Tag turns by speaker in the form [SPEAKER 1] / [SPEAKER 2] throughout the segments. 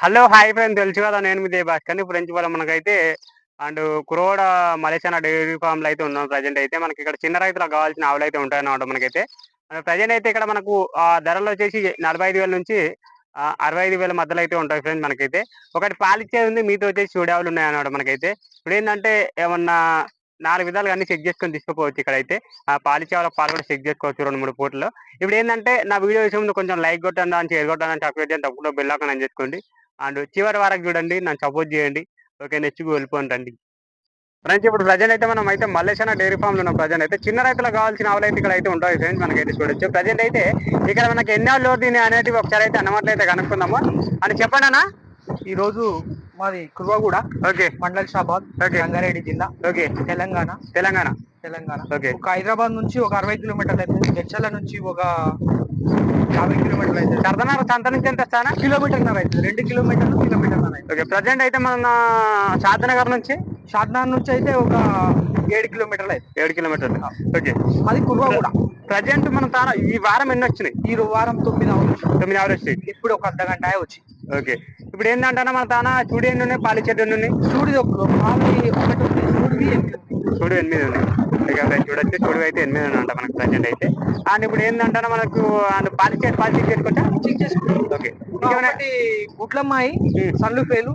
[SPEAKER 1] Hello hi friend తెలుసు కదా నేను మీ దేభాస్కర్ కానీ నుంచి వాళ్ళ మనకైతే అండ్ కురోడ మలేషియా డైరీ ఫామ్లో అయితే ఉన్నాం ప్రజెంట్ అయితే. మనకి ఇక్కడ చిన్న రైతులకు కావాల్సిన ఆవులు అయితే ఉంటాయి అన్నమాట మనకైతే ప్రజెంట్ అయితే ఇక్కడ మనకు ఆ ధరలు వచ్చేసి నలభై ఐదు వేల నుంచి అరవై ఐదు వేల మధ్యలో అయితే ఉంటాయి ఫ్రెండ్స్ మనకైతే. ఒకటి పాలిచ్చేది ఉంది మీతో వచ్చేసి చూడేవాళ్ళు ఉన్నాయి అన్నమాట మనకైతే. ఇప్పుడు ఏంటంటే ఏమన్నా నాలుగు విధాలుగా అన్ని చెక్ చేసుకొని తీసుకుపోవచ్చు ఇక్కడైతే. ఆ పాలిచ్చే వాళ్ళ పాలు కూడా చెక్ చేసుకోవచ్చు రెండు మూడు పూటలు. ఇప్పుడు ఏంటంటే నా వీడియో విషయం ముందు కొంచెం లైక్ కొట్టండి అని షేర్ కొట్టండి అని సబ్స్క్రైబ్ చేయండి తప్పకుండా బెల్ అని చేసుకోండి. అండ్ చివరి వరకు చూడండి నన్ను సపోర్ట్ చేయండి. ఓకే నెచ్చుకు వెళ్ళిపోండి రండి. ఫ్రెండ్స్ ఇప్పుడు ప్రజెంట్ అయితే మనం అయితే మల్లేశ్వర డైరీ ఫామ్లో ఉన్న ప్రజెంట్ అయితే చిన్న రైతులకు కావాల్సిన ఆవులు అయితే ఇక్కడ అయితే ఉంటాయి ఫ్రెండ్స్ మనకైతే చూడొచ్చు. ప్రజెంట్ అయితే ఇక్కడ మనకి ఎన్ని ఆవులు లోటు అనేటివి ఒకసారి అయితే అన్నమాటలు అయితే కనుక్కుందాము. అని చెప్పండి అన్న
[SPEAKER 2] ఈ రోజు మాది కుర్వగూడ
[SPEAKER 1] ఓకే.
[SPEAKER 2] మండల్ షాబాద్. రంగారెడ్డి జిల్లా
[SPEAKER 1] ఓకే.
[SPEAKER 2] తెలంగాణ.
[SPEAKER 1] తెలంగాణ.
[SPEAKER 2] తెలంగాణ.
[SPEAKER 1] ఓకే.
[SPEAKER 2] ఒక హైదరాబాద్ నుంచి ఒక అరవై కిలోమీటర్లు అయితే జడ్చల నుంచి ఒక యాభై కిలోమీటర్లు అయితే.
[SPEAKER 1] సరదాన సంత నుంచి ఎంత
[SPEAKER 2] కిలోమీటర్ అయితే. రెండు కిలోమీటర్లు కిలోమీటర్
[SPEAKER 1] ఓకే. ప్రజెంట్ అయితే మన శాంతనగర్ నుంచి?
[SPEAKER 2] షాద్నార్ నుంచి అయితే ఒక ఏడు కిలోమీటర్లు అయితే.
[SPEAKER 1] ఏడు కిలోమీటర్లు. ఓకే.
[SPEAKER 2] మాది కుర్వగూడ.
[SPEAKER 1] ప్రజెంట్ మన తాన ఈ వారం ఎన్ని వచ్చినాయి?
[SPEAKER 2] ఈ వారం తొమ్మిది అవును
[SPEAKER 1] తొమ్మిది ఆవులు వచ్చాయి
[SPEAKER 2] ఇప్పుడు ఒక అర్ధ గంట వచ్చి
[SPEAKER 1] ఓకే. ఇప్పుడు ఏంటంటే మన తాన? చూడు ఎన్ని ఉన్నాయి పాలి చెట్టు ఎన్ని ఉన్నాయి
[SPEAKER 2] మాది ఒకటి ఉంది ఎనిమిది.
[SPEAKER 1] చూడు ఎనిమిది ఉన్నాయి. ఇక చూడొచ్చు చూడు అయితే ఎనిమిది ఉన్నాయంట మనకు ప్రజెంట్ అయితే. అండ్ ఇప్పుడు ఏంటంటే మనకు అండ్ పాలి చెట్టు పాలి చెట్టు చేసుకోవచ్చా
[SPEAKER 2] చెక్
[SPEAKER 1] ఓకే. Hmm.
[SPEAKER 2] సన్లు fail.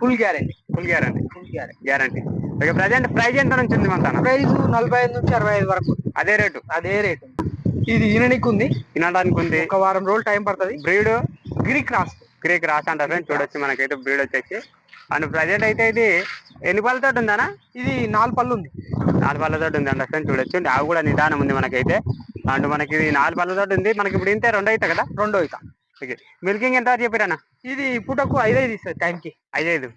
[SPEAKER 2] Full guarantee.
[SPEAKER 1] Full guarantee.
[SPEAKER 2] Full guarantee.
[SPEAKER 1] Guarantee. Okay present price ఎంత నుంచి ఉంది మన తాన?
[SPEAKER 2] ప్రైస్ నలభై ఐదు నుంచి అరవై ఐదు వరకు.
[SPEAKER 1] అదే రేటు.
[SPEAKER 2] అదే రేట్. ఇది ఈననికి ఉంది.
[SPEAKER 1] తినడానికి ఉంది.
[SPEAKER 2] ఒక వారం రోజులు టైం పడుతుంది.
[SPEAKER 1] బ్రీడ్.
[SPEAKER 2] గిరి క్రాస్
[SPEAKER 1] గ్రీక్ రాస్ అంటారు ఫ్రెండ్స్ చూడొచ్చు మనకైతే బ్రీడ్ వచ్చేసి. అండ్ ప్రజెంట్ అయితే ఇది ఎన్ని పళ్ళతో ఉందానా
[SPEAKER 2] ఇది నాలుగు పళ్ళు ఉంది.
[SPEAKER 1] నాలుగు పళ్ళతో ఉంది అండి ఫ్రెండ్స్ చూడొచ్చు. ఆవు కూడా నిదానం ఉంది మనకైతే. అండ్ మనకి ఇది నాలుగు పళ్ళతో ఉంది. మనకి ఇప్పుడు ఇంతే రెండు అవుతాయి కదా?
[SPEAKER 2] రెండో ఇత
[SPEAKER 1] ఓకే. మిల్కింగ్ ఎంత చెప్పారన్న?
[SPEAKER 2] ఇది పూటకు ఐదైదు ఇస్తుంది టైంకి.
[SPEAKER 1] ఐదైదు.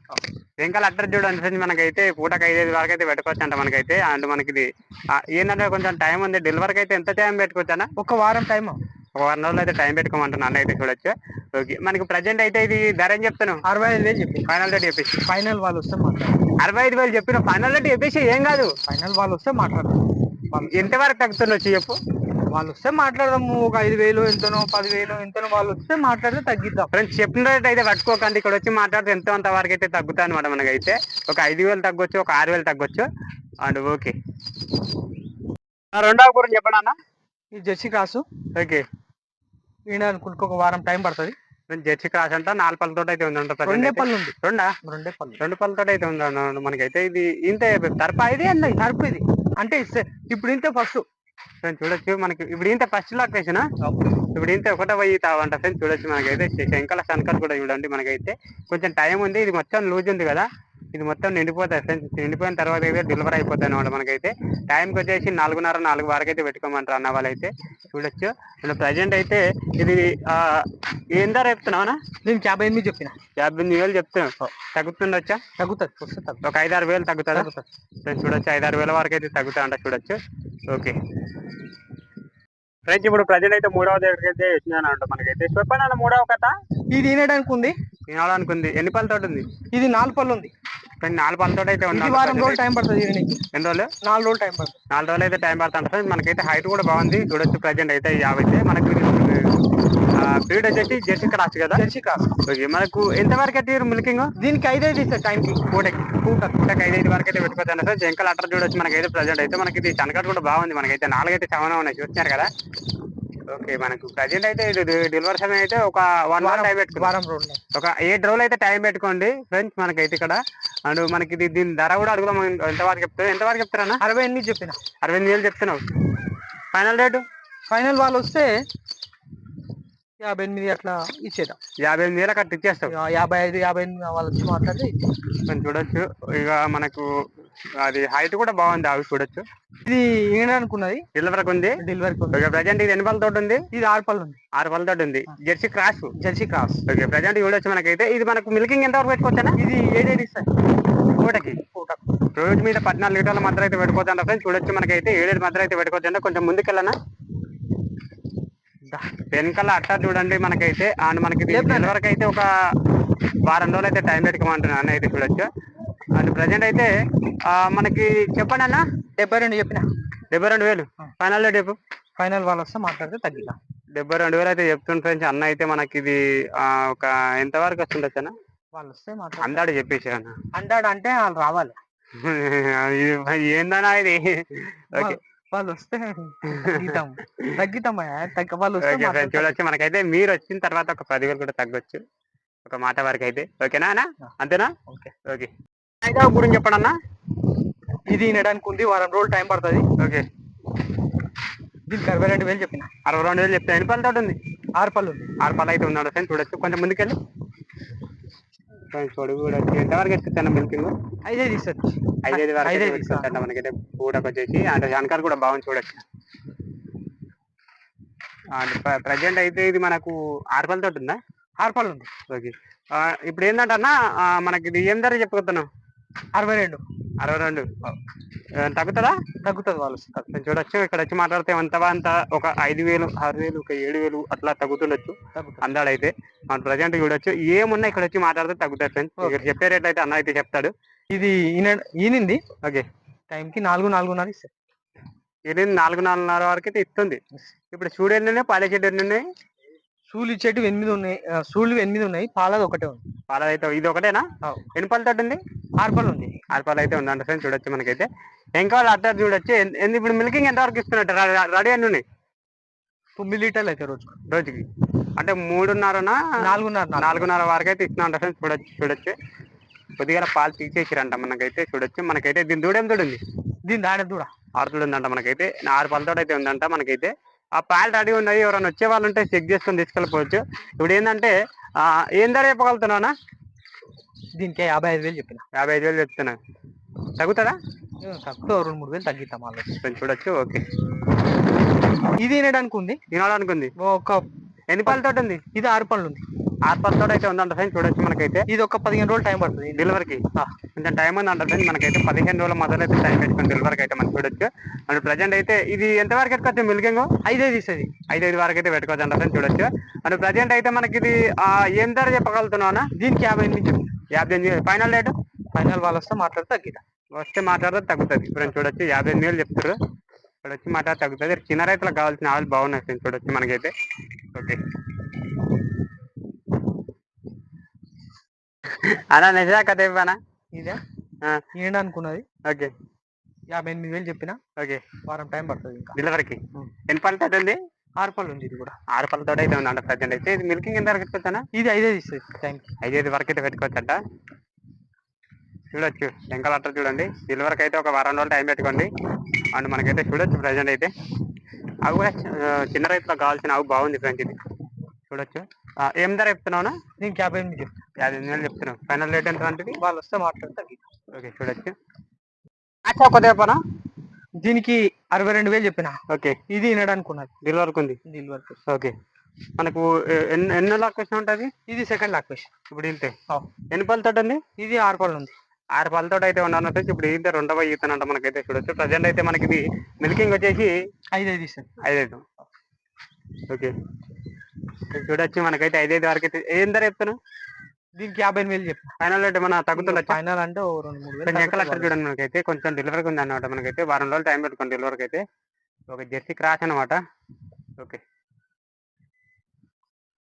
[SPEAKER 1] వెంకల్ అట్టర్ చూడండి ఫ్రెండ్స్ మనకైతే పూటకు ఐదైదు వరకు అయితే పెట్టుకోవచ్చు అంట మనకైతే. అండ్ మనకి ఇది ఏంటంటే కొంచెం టైం ఉంది. డెలివరీకి అయితే ఎంత టైం పెట్టుకోవచ్చు అన్న
[SPEAKER 2] ఒక వారం టైం
[SPEAKER 1] వారం రోజులు అయితే టైం పెట్టుకోమంటున్నా అన్న అయితే చూడొచ్చు. ఓకే మనకి ప్రజెంట్ అయితే ఇది ధర ఏం చెప్తాను
[SPEAKER 2] అరవై ఐదు వేలు చెప్పి.
[SPEAKER 1] ఫైనల్ రేట్ చెప్పేసి.
[SPEAKER 2] ఫైనల్ వాళ్ళు వస్తే
[SPEAKER 1] అరవై ఐదు వేలు చెప్పిన ఫైనల్ రేట్ చెప్పేసి ఏం కాదు.
[SPEAKER 2] ఫైనల్ వాళ్ళు వస్తే మాట్లాడదాం వాళ్ళు
[SPEAKER 1] ఎంత వరకు తగ్గుతుండొచ్చు చెప్పు.
[SPEAKER 2] వాళ్ళు వస్తే మాట్లాడదాము. ఒక ఐదు వేలు ఎంతనో పదివేలు ఎంతనో వాళ్ళు వస్తే మాట్లాడితే తగ్గిద్దాం.
[SPEAKER 1] ఫ్రెండ్స్ చెప్పిన రేట్ అయితే పట్టుకోకండి. ఇక్కడ వచ్చి మాట్లాడితే ఎంతో అంత వరకు అయితే తగ్గుతా అనమాట మనకైతే. ఒక ఐదు వేలు తగ్గొచ్చు ఒక ఆరు వేలు తగ్గొచ్చు. అండ్ ఓకే రెండవ గురించి చెప్పండి అన్న?
[SPEAKER 2] ఈ జెర్సీ క్రాసు?
[SPEAKER 1] ఓకే.
[SPEAKER 2] ఈయనకు ఒక వారం టైం పడుతుంది.
[SPEAKER 1] జెర్సీ క్రాస్ అంట నాలుగు పళ్ళతో అయితే ఉందంట
[SPEAKER 2] రెండే. పళ్ళు ఉంది
[SPEAKER 1] రెండా?
[SPEAKER 2] రెండే పళ్ళు.
[SPEAKER 1] రెండు పళ్ళతో అయితే ఉందన్న మనకైతే. ఇది ఇంత తరపా ఇది అన్న
[SPEAKER 2] సరుపు ఇది. అంటే ఇస్తే ఇప్పుడు ఇంతే ఫస్ట్
[SPEAKER 1] ఫ్రెండ్స్ చూడొచ్చు మనకి. ఇప్పుడు ఇంత ఫస్ట్ లొకేషన్ ఇప్పుడు ఇంత ఒకటో పోయి తావంట ఫ్రెండ్స్ చూడొచ్చు మనకైతే. శంకల శంకర్ కూడా చూడండి మనకైతే. కొంచెం టైం ఉంది. ఇది మొత్తం లూజ్ ఉంది కదా? ఇది మొత్తం నిండిపోతాయి ఫ్రెండ్స్. నిండిపోయిన తర్వాత అయితే డెలివరీ అయిపోతాయి అనమాట మనకైతే టైంకి వచ్చేసి నాలుగున్నర నాలుగు వరకు అయితే పెట్టుకోమంటారు అన్న వాళ్ళైతే. చూడొచ్చు. ఇప్పుడు ప్రజెంట్ అయితే ఇది ఏం ధర చెప్తున్నావునా
[SPEAKER 2] దీనికి యాభై ఎనిమిది చెప్పిన.
[SPEAKER 1] యాభై ఎనిమిది వేలు చెప్తున్నావు. తగ్గుతుండొచ్చా?
[SPEAKER 2] తగ్గుతుంది. వస్తే తగ్గుతుంది.
[SPEAKER 1] ఒక ఐదారు వేలు తగ్గుతుందా? ఫ్రెండ్స్ చూడొచ్చు. ఐదారు వేల వరకు అయితే తగ్గుతా అంట చూడొచ్చు. ఓకే. ఫ్రెండ్స్ ఇప్పుడు ప్రజెంట్ అయితే మూడవ దగ్గరికి అయితే వచ్చినాను అంట మనకైతే. చెప్పండి అన్న మూడవ కథ?
[SPEAKER 2] ఇది తినడానికి ఉంది
[SPEAKER 1] తినాలనుకుంది ఉంది ఎన్ని పళ్ళతో ఉంది?
[SPEAKER 2] ఇది నాలుగు పళ్ళు ఉంది.
[SPEAKER 1] ఫ్రెండ్ నాలుగు పళ్ళతో అయితే
[SPEAKER 2] ఇది వారం రోజులు టైం పడుతుంది
[SPEAKER 1] ఎన్ని రోజులు?
[SPEAKER 2] నాలుగు రోజులు టైం పడుతుంది.
[SPEAKER 1] నాలుగు రోజులు అయితే టైం పడుతుంది మనకైతే హైట్ కూడా బాగుంది. చూడొచ్చు ప్రజెంట్ అయితే ఈ యాభై అయితే మనకి బ్రీడ్ వచ్చేసి జెర్సీ క్రాస్ కదా?
[SPEAKER 2] Jersey cross.
[SPEAKER 1] ఓకే మనకు ఎంత వరకు అయితే మిల్కింగ్?
[SPEAKER 2] దీనికి ఐదైదు ఇస్తారు టైంకి.
[SPEAKER 1] పూటకి. పూట పూటకి ఐదు ఐదు వరకు అయితే పెట్టుకోవచ్చు సార్. జంకల్ అట్టర్ చూడొచ్చు మనకైతే ప్రజెంట్ అయితే. మనకి ఇది చనకట్ కూడా బాగుంది. మనకైతే నాలుగైతే చాలా ఉన్నాయి. చూస్తున్నారు కదా? ఓకే మనకు ప్రజెంట్ అయితే డెలివరీ సమయం అయితే ఒక వన్ అవర్ టైం
[SPEAKER 2] రోజులు.
[SPEAKER 1] ఒక ఎయిట్ రోజులు అయితే టైం పెట్టుకోండి ఫ్రెండ్స్ మనకైతే ఇక్కడ. అండ్ మనకి ఇది దీని ధర కూడా అడుగుదాం ఎంత వరకు చెప్తారు ఎంత వరకు చెప్తారన్నా?
[SPEAKER 2] అరవై ఎనిమిది చెప్పిన.
[SPEAKER 1] అరవై ఎనిమిది వేలు చెప్తున్నావు. ఫైనల్ రేటు
[SPEAKER 2] ఫైనల్ వాళ్ళు వస్తే యాభై ఎనిమిది అట్లా ఇచ్చేద్దాం.
[SPEAKER 1] యాభై ఎనిమిది వేలు అక్కడ ఇచ్చేస్తావు.
[SPEAKER 2] యా- యాభై ఐదు యాభై ఎనిమిది వాళ్ళు వచ్చి మాట్లాడితే ఇచ్చేస్తాం.
[SPEAKER 1] చూడొచ్చు. ఇక మనకు అది హైట్ కూడా బాగుంది అవి చూడొచ్చు.
[SPEAKER 2] ఇది ఈయనడానికి ఉన్నది
[SPEAKER 1] డెలివరీకి ఉంది. ఓకే ప్రజెంట్ ఇది ఎన్ని పళ్ళతో ఉంది?
[SPEAKER 2] ఇది ఆరు పళ్ళు ఉంది.
[SPEAKER 1] ఆరు పళ్ళతో ఉంది. Jersey cross
[SPEAKER 2] Jersey cross
[SPEAKER 1] okay present చూడొచ్చు మనకైతే. ఇది మనకు మిల్కింగ్ ఎంత వరకు పెట్టుకోవచ్చా
[SPEAKER 2] ఇది ఏడేడు ఇస్తాయి.
[SPEAKER 1] పూటకి
[SPEAKER 2] పూట
[SPEAKER 1] రోజు మీద పద్నాలుగు లీటర్ల మధ్య అయితే పెట్టుకోవచ్చు ఫ్రెండ్స్. చూడొచ్చు మనకైతే. ఏడేడు మధ్య అయితే పెట్టుకోవచ్చు కొంచెం ముందుకెళ్ళనా? వెనకాల అట్ట చూడండి మనకైతే. అండ్ మనకి డెలివరీకి అయితే ఒక వారం రోజులు అయితే టైం పెట్టుకోమంటున్నాను. అయితే చూడొచ్చు. అండ్ ప్రజెంట్ అయితే మనకి చెప్పండి అన్న?
[SPEAKER 2] డెబ్బై రెండు చెప్పిన.
[SPEAKER 1] డెబ్బై రెండు వేలు. ఫైనల్ చెప్పు
[SPEAKER 2] ఫైనల్ వాళ్ళు వస్తే మాట్లాడితే తగ్గిద్దాం.
[SPEAKER 1] డెబ్బై రెండు వేలు అయితే చెప్తుండ్రు ఫ్రెండ్స్ అన్న అయితే మనకి ఇది ఒక ఎంత వరకు వస్తుండొచ్చు అన్న?
[SPEAKER 2] వాళ్ళు వస్తే
[SPEAKER 1] అందాడు చెప్పేసాను
[SPEAKER 2] అంటాడు అంటే వాళ్ళు రావాలి.
[SPEAKER 1] ఏందన్నా ఇది? ఓకే.
[SPEAKER 2] వాళ్ళు- వస్తే తగ్గితాం తగ్గితామయ్యా తగ్గ వాళ్ళు వస్తే
[SPEAKER 1] ఓకే ఫ్రెండ్స్
[SPEAKER 2] మాట్లాడతారు.
[SPEAKER 1] చూడొచ్చు. మనకైతే మీరు వచ్చిన తర్వాత ఒక పదివేలు కూడా తగ్గొచ్చు. ఒక మాట వరకు అయితే ఓకేనా అన్న? అంతేనా?
[SPEAKER 2] ఓకే.
[SPEAKER 1] ఓకే. హైదరాబాద్ గురించి చెప్పండి అన్న
[SPEAKER 2] ఇది వినడానికి ఉంది వారం రోజులు టైం పడుతుంది.
[SPEAKER 1] ఓకే.
[SPEAKER 2] దీనికి అరవై రెండు వేలు చెప్పిన.
[SPEAKER 1] అరవై రెండు వేలు చెప్తే ఎన్ని పళ్ళతో ఉంది?
[SPEAKER 2] ఆరు పళ్ళు ఉంది.
[SPEAKER 1] ఆరు పళ్ళు అయితే ఉన్నాడు ఫ్రెండ్స్ చూడొచ్చు. కొంచెం ముందుకెళ్ళి. ఫ్రెండ్స్ చూడు చూడొచ్చు ఎంతవరకు ఎత్తుతాను మిల్కింగ్?
[SPEAKER 2] ఐదే తీసొచ్చు
[SPEAKER 1] ఐదైదు వరకు
[SPEAKER 2] ఐదే
[SPEAKER 1] పెట్టుకోవచ్చంట మనకైతే పూటకు వచ్చేసి. అంటే జానకాలు కూడా బాగుంది చూడొచ్చు. ప్రజెంట్ అయితే ఇది మనకు ఆరు పళ్ళతో ఉందా?
[SPEAKER 2] ఆరు పళ్ళు ఉంది.
[SPEAKER 1] ఓకే. ఆ, ఇప్పుడు ఏంటంటే అన్న మనకి ఇది ఏం ధర చెప్పుకున్నాం
[SPEAKER 2] అరవై రెండు.
[SPEAKER 1] అరవై రెండు. తగ్గుతుందా?
[SPEAKER 2] తగ్గుతుంది వాళ్ళు.
[SPEAKER 1] చూడొచ్చు ఇక్కడ వచ్చి మాట్లాడితే ఎంత అంత ఒక ఐదు వేలు ఆరు వేలు ఒక ఏడు వేలు అట్లా తగ్గుతుండొచ్చు అందాడైతే. మన ప్రజెంట్ చూడొచ్చు ఏమున్నా ఇక్కడ వచ్చి మాట్లాడితే తగ్గుతాయి ఫ్రెండ్స్ ఇక్కడ చెప్పే రేట్ అయితే అన్న అయితే చెప్తాడు.
[SPEAKER 2] ఇది ఈన ఈనింది
[SPEAKER 1] ఓకే.
[SPEAKER 2] టైంకి నాలుగు నాలుగున్నర ఇస్తారు
[SPEAKER 1] ఇది నాలుగు నాలుగున్నర వరకు అయితే ఇస్తుంది. ఇప్పుడు చూడు ఎన్ని ఉన్నాయి పాల చెట్టు ఎన్ని ఉన్నాయి
[SPEAKER 2] సూలు ఇచ్చేటివి ఎనిమిది ఉన్నాయి. సూళ్ళు ఎనిమిది ఉన్నాయి. పాలది ఒకటే ఉంది.
[SPEAKER 1] పాల అయితే ఇది ఒకటేనా. ఎన్ని పళ్ళ తోటి ఉంది?
[SPEAKER 2] ఆరు పళ్ళు ఉంది.
[SPEAKER 1] ఆరు పాలు అయితే ఉందంట ఫ్రెండ్స్ చూడొచ్చు మనకైతే. ఇంకా అట్లా చూడొచ్చు. ఎన్- ఎన్ని ఇప్పుడు మిల్కింగ్ ఎంత వరకు ఇస్తున్నట్టు? రెడీ అన్ని ఉన్నాయి?
[SPEAKER 2] తొమ్మిది లీటర్లు అయితే రోజు
[SPEAKER 1] రోజుకి. అంటే మూడున్నరనా?
[SPEAKER 2] నాలుగున్నర నాలుగు.
[SPEAKER 1] నాలుగున్నర వరకు అయితే ఇస్తున్నా ఫ్రెండ్స్ చూడొచ్చు చూడొచ్చు. కొద్దిగా పాలు తీసేసిరంట మనకైతే చూడొచ్చు. మనకైతే దీని దూడేం దూడుంది
[SPEAKER 2] దీని దాని దూడ.
[SPEAKER 1] ఆరు దూడ ఉందంట మనకైతే. ఆరు పళ్ళతో అయితే ఉందంట మనకైతే. ఆ పాలు రెడీ ఉన్నాయి ఎవరైనా వచ్చే వాళ్ళు ఉంటే చెక్ చేసుకొని తీసుకెళ్ళిపోవచ్చు. ఇప్పుడు ఏంటంటే ఏం ధర చెప్పగలుగుతున్నానా
[SPEAKER 2] దీనికి యాభై ఐదు వేలు చెప్పిన.
[SPEAKER 1] యాభై ఐదు వేలు చెప్తున్నా. తగ్గుతుందా?
[SPEAKER 2] తక్కువ రెండు మూడు వేలు తగ్గిస్తాం వాళ్ళు
[SPEAKER 1] కొంచెం చూడొచ్చు ఓకే.
[SPEAKER 2] ఇది వినడానికి ఉంది.
[SPEAKER 1] తినాలనుకుంది. ఉంది
[SPEAKER 2] ఒక
[SPEAKER 1] ఎన్ని పళ్ళతో ఉంది?
[SPEAKER 2] ఇది ఆరు పళ్ళు ఉంది.
[SPEAKER 1] ఆరు పళ్ళతో అయితే ఉందంట ఫ్రెండ్స్ చూడొచ్చు మనకైతే.
[SPEAKER 2] ఇది ఒక పదిహేను రోజులు టైం పడుతుంది.
[SPEAKER 1] డెలివరీకి. కొంచెం టైం ఉంది అంటారు ఫ్రెండ్స్ మనకైతే పదిహేను రోజుల మొదలు అయితే టైం పెట్టుకుని డెలివరీకి అయితే మనం చూడొచ్చు. అండ్ ప్రజెంట్ అయితే ఇది ఎంత వరకు ఎట్టుకోవచ్చు మిల్కింగ్
[SPEAKER 2] ఐదే తీసేది
[SPEAKER 1] ఐదు ఐదు వరకు అయితే పెట్టుకోవచ్చు అంట ఫ్రెండ్స్ చూడొచ్చు. అండ్ ప్రజెంట్ అయితే మనకి ఇది ఆ, ఏం ధర చెప్పగలుగుతున్నావునా
[SPEAKER 2] దీనికి యాభై ఎనిమిది.
[SPEAKER 1] యాభై ఎనిమిది ఫైనల్ రేటు
[SPEAKER 2] ఫైనల్ వాళ్ళు వస్తే మాట్లాడితే తగ్గిద్దాం
[SPEAKER 1] వస్తే మాట్లాడితే తగ్గుతుంది. ఫ్రెండ్స్ చూడొచ్చు యాభై ఎనిమిది వేలు చెప్తారు ఇక్కడ వచ్చి మాట్లాడితే తగ్గుతుంది. చిన్న రైతులకు కావాల్సిన ఆవులు బాగున్నాయి ఫ్రెండ్స్ చూడొచ్చు మనకైతే. ఓకే. అన్నా నిజా కథ ఇవ్వనా
[SPEAKER 2] ఇదే.
[SPEAKER 1] ఆ,
[SPEAKER 2] వినడానికి ఉన్నది
[SPEAKER 1] ఓకే.
[SPEAKER 2] యాభై ఎనిమిది వేలు చెప్పిన?
[SPEAKER 1] ఓకే.
[SPEAKER 2] వారం టైం పడుతుంది ఇంకా.
[SPEAKER 1] డెలివరీకి. ఎన్ని పళ్ళతో ఉంది
[SPEAKER 2] ఆరు పళ్ళు ఉంది ఇది కూడా.
[SPEAKER 1] ఆరు పళ్ళతో అయితే ఉందంట ప్రజెంట్ అయితే ఇది మిల్కింగ్ ఎంత వరకు పెట్టుకోవచ్చా
[SPEAKER 2] ఇది ఐదే తీసేది టైంకి
[SPEAKER 1] ఐదు ఐదు వరకు అయితే పెట్టుకోవచ్చంట. చూడొచ్చు వెంకల అట్ట చూడండి. డెలివరీకి అయితే ఒక వారం రోజులు టైం పెట్టుకోండి. అండ్ మనకైతే చూడొచ్చు ప్రజెంట్ అయితే. అవి కూడా చిన్న రైతులకు కావాల్సిన అవి బాగుంది ఫ్రెండ్స్ ఇది. చూడొచ్చు. ఏం ధర చెప్తున్నావునా
[SPEAKER 2] దీనికి యాభై ఎనిమిది
[SPEAKER 1] యాభై ఎనిమిది వేలు చెప్తున్నావు. ఫైనల్ రేట్ ఎంత అంటే
[SPEAKER 2] వాళ్ళు వస్తే మాట్లాడితే తగ్గిద్దాం
[SPEAKER 1] ఓకే చూడొచ్చు. అచ్చా కొద్దిగా పోనా?
[SPEAKER 2] దీనికి అరవై రెండు వేలు చెప్పిన.
[SPEAKER 1] ఓకే.
[SPEAKER 2] ఇది వినడానికి ఉన్నది
[SPEAKER 1] డెలివరీకి ఉంది.
[SPEAKER 2] దీని వరకు
[SPEAKER 1] ఓకే. మనకు ఎన్ని ఎన్ని లాక్ క్వశ్చన్ ఉంటుంది?
[SPEAKER 2] ఇది సెకండ్ లాక్ క్వశ్చన్
[SPEAKER 1] ఇప్పుడు ఇంతే. ఎన్ని పళ్ళతో ఉంది?
[SPEAKER 2] ఇది ఆరు పళ్ళు ఉంది.
[SPEAKER 1] ఆరు పళ్ళతో అయితే ఉన్నాను ఫ్రెండ్స్ ఇప్పుడు ఈత రెండవ ఈతనంట మనకైతే చూడొచ్చు. ప్రజెంట్ అయితే మనకి ఇది మిల్కింగ్ వచ్చేసి
[SPEAKER 2] ఐదే తీసేది
[SPEAKER 1] ఐదైదు. ఓకే. ఇక్కడ చూడొచ్చు మనకైతే ఐదైదు వరకు అయితే. ఏం ధర చెప్తాను
[SPEAKER 2] దీనికి యాభై ఎనిమిది వేలు చెప్పిన
[SPEAKER 1] ఫైనల్ రేట్ ఏమైనా తగ్గుతుండొచ్చు
[SPEAKER 2] ఫైనల్ అంటే ఓ రెండు మూడు వేలు తగ్గుతుంది
[SPEAKER 1] చూడండి మనకైతే. కొంచెం డెలివరీకి ఉంది అన్నమాట మనకైతే. వారం రోజులు టైం పెట్టుకోండి డెలివరీకి అయితే. ఒక జెర్సీ క్రాష్ అనమాట ఓకే.